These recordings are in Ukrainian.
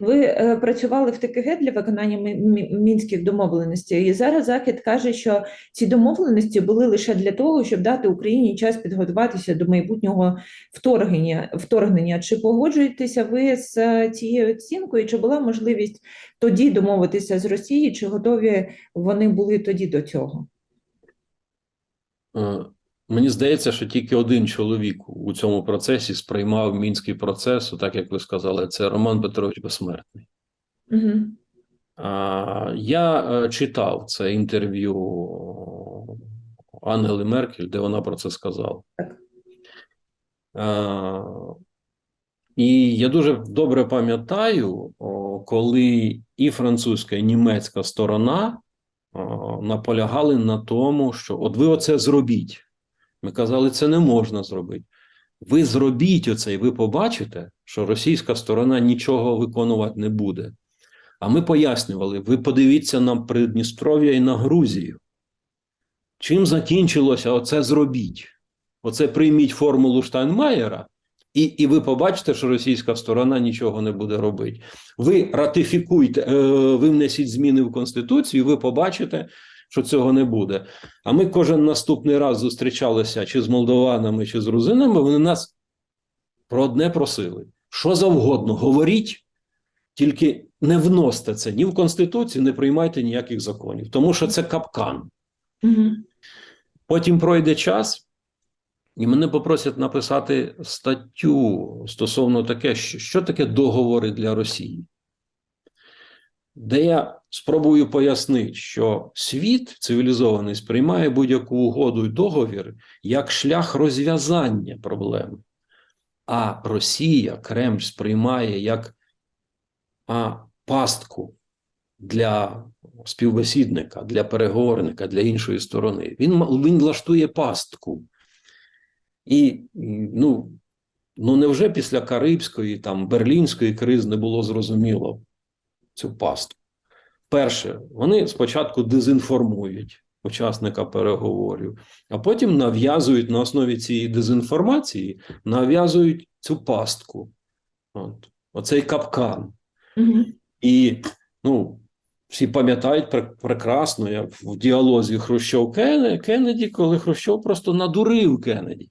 ви е, працювали в ТКГ для виконання мі- мі- мінських домовленостей, і зараз Захід каже, що ці домовленості були лише для того, щоб дати Україні час підготуватися до майбутнього вторгнення. вторгнення. Чи погоджуєтеся ви з е, цією оцінкою? Чи була можливість тоді домовитися з Росією? Чи готові вони були тоді до цього? Е, Мені здається, що тільки один чоловік у цьому процесі сприймав мінський процес, так як ви сказали, це Роман Петрович Безсмертний. Угу. А, Я е, читав це інтерв'ю Ангели Меркель, де вона про це сказала. Так. А, І я дуже добре пам'ятаю, коли і французька, і німецька сторона наполягали на тому, що от ви оце зробіть. Ми казали, це не можна зробити. Ви зробіть оце, і ви побачите, що російська сторона нічого виконувати не буде. А ми пояснювали: ви подивіться на Придністров'я і на Грузію. Чим закінчилося оце зробіть? Оце прийміть формулу Штайнмаєра, і, і ви побачите, що російська сторона нічого не буде робити. Ви ратифікуйте, е, ви внесіть зміни в Конституцію, і ви побачите, що цього не буде. А ми кожен наступний раз зустрічалися чи з молдованами, чи з грузинами. Вони нас про одне просили: що завгодно, говоріть, тільки не вносьте це ні в Конституцію, не приймайте ніяких законів, тому що це капкан. Угу. Потім пройде час, і мене попросять написати статтю стосовно таке, що, що таке договори для Росії, де я спробую пояснити, що світ цивілізований сприймає будь-яку угоду і договір як шлях розв'язання проблеми. А Росія, Кремль сприймає як а, пастку для співбесідника, для переговорника, для іншої сторони. Він, він влаштує пастку. І, ну, ну невже після Карибської, там, Берлінської кризи не було зрозуміло цю пастку? Перше, вони спочатку дезінформують учасника переговорів, а потім нав'язують на основі цієї дезінформації, нав'язують цю пастку. От, оцей капкан. Угу. І ну, всі пам'ятають пр- прекрасно, як в діалозі Хрущов Кен- Кеннеді, коли Хрущов просто надурив Кеннеді.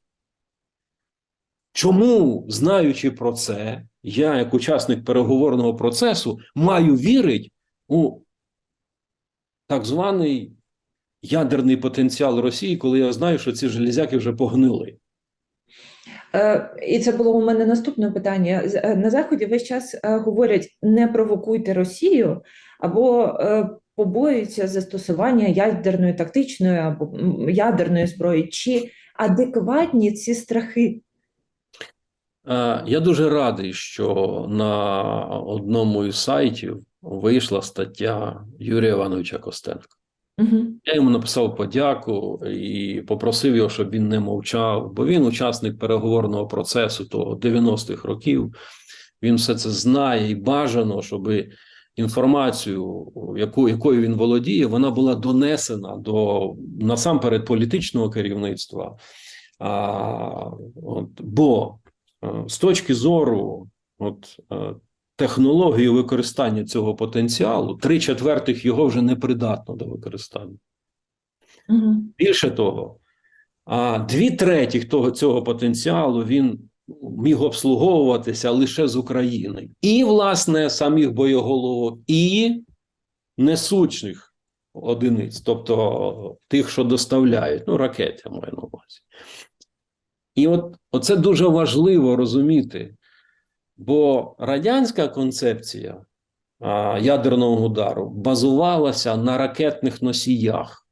Чому, знаючи про це, я, як учасник переговорного процесу, маю вірити у так званий ядерний потенціал Росії, коли я знаю, що ці железяки вже погнили? Е, І це було у мене наступне питання. Е, На Заході весь час е, говорять: не провокуйте Росію або побоюються застосування ядерної тактичної або ядерної зброї. Чи адекватні ці страхи? Е, Я дуже радий, що на одному із сайтів вийшла стаття Юрія Івановича Костенка. Угу. Я йому написав подяку і попросив його, щоб він не мовчав, бо він учасник переговорного процесу того 90-х років. Він все це знає і бажано, щоб інформацію, яку, якою він володіє, вона була донесена до насамперед політичного керівництва. А, от, бо з точки зору от, е, технології використання цього потенціалу, три четвертих його вже не придатно до використання. Угу. Більше того, а дві третіх того цього потенціалу він міг обслуговуватися лише з України. І, власне, самих боєголовок, і несучних одиниць, тобто тих, що доставляють, ну, ракети, маю на увазі. І от оце дуже важливо розуміти, бо радянська концепція а, ядерного удару базувалася на ракетних носіях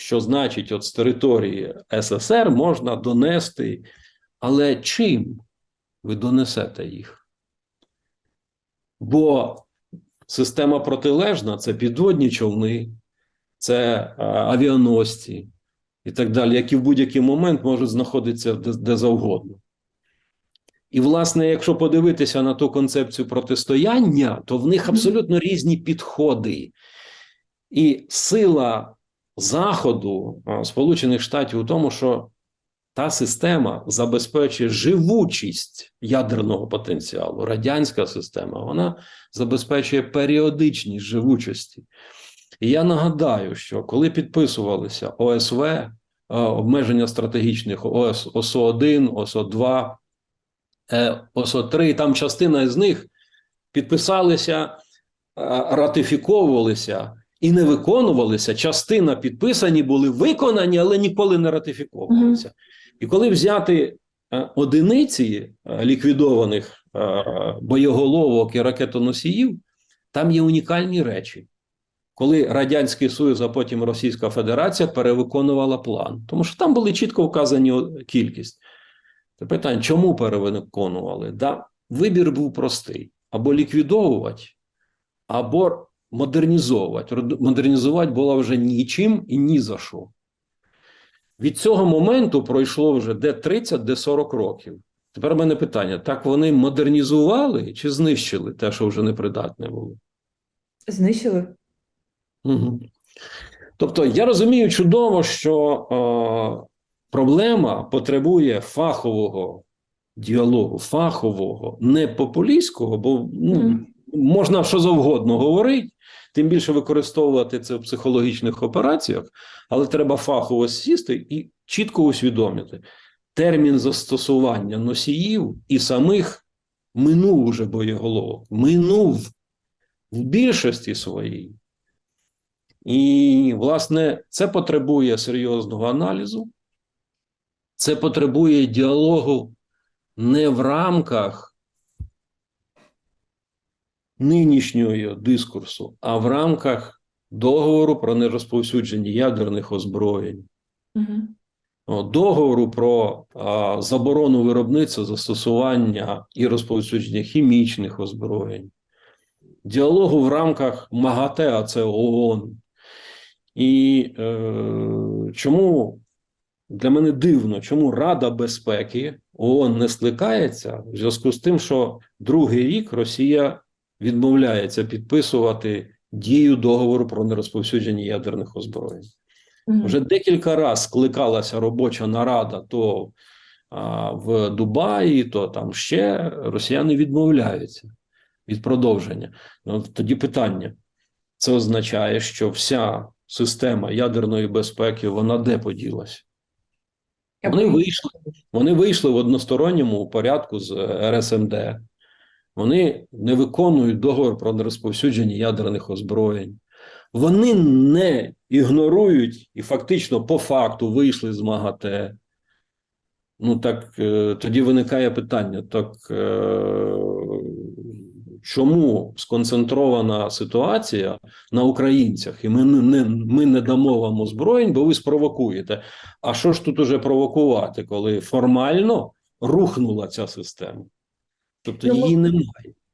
що значить, от з території СССР можна донести, але чим ви донесете їх? Бо система протилежна це підводні човни, це е, авіаносці і так далі, які в будь-який момент можуть знаходитися де, де завгодно. І, власне, якщо подивитися на ту концепцію протистояння, то в них абсолютно різні підходи. І сила Заходу, Сполучених Штатів у тому, що та система забезпечує живучість ядерного потенціалу. Радянська система вона забезпечує періодичність живучості. І я нагадаю, що коли підписувалися ОСВ, е, обмеження стратегічних ОС, ОСО-1, ОСО-2, е, ОСО-3, там частина з них підписалися, е, ратифіковувалися і не виконувалися. Частина підписані були виконані, але ніколи не ратифіковувалися. І коли взяти одиниці ліквідованих боєголовок і ракетоносіїв, там є унікальні речі. Коли Радянський Союз, а потім Російська Федерація перевиконувала план, тому що там були чітко вказані кількість. Це питання, чому перевиконували? Да, вибір був простий: або ліквідовувати, або модернізовувати. Модернізувати було вже нічим і ні за що. Від цього моменту пройшло вже де 30, де 40 років. Тепер в мене питання: так вони модернізували чи знищили те, що вже непридатне було? Знищили? Угу. Тобто я розумію чудово, що е, проблема потребує фахового діалогу, фахового, не популістського, бо ну, можна що завгодно говорити, тим більше використовувати це в психологічних операціях, але треба фахово сісти і чітко усвідомити термін застосування носіїв і самих минув уже боєголовок, минув в більшості своїй. І, власне, це потребує серйозного аналізу, це потребує діалогу не в рамках нинішнього дискурсу, а в рамках договору про нерозповсюдження ядерних озброєнь, Угу. договору про а, заборону виробництва, застосування і розповсюдження хімічних озброєнь, діалогу в рамках МАГАТЕ, а це ООН. І е, чому для мене дивно, чому Рада безпеки ООН не скликається в зв'язку з тим, що другий рік Росія відмовляється підписувати дію договору про нерозповсюдження ядерних озброєнь. Вже декілька разів скликалася робоча нарада то а, в Дубаї, то там ще росіяни відмовляються від продовження. Ну, тоді питання: це означає, що вся система ядерної безпеки вона де поділася? Вони вийшли, вони вийшли в односторонньому порядку з РСМД. Вони не виконують договор про нерозповсюдження ядерних озброєнь. Вони не ігнорують і фактично по факту вийшли з МАГАТЕ. Ну так е, тоді виникає питання: так е, чому сконцентрована ситуація на українцях, і ми не, не, ми не дамо вам озброєнь, бо ви спровокуєте. А що ж тут уже провокувати, коли формально рухнула ця система? Тобто Ну, її немає.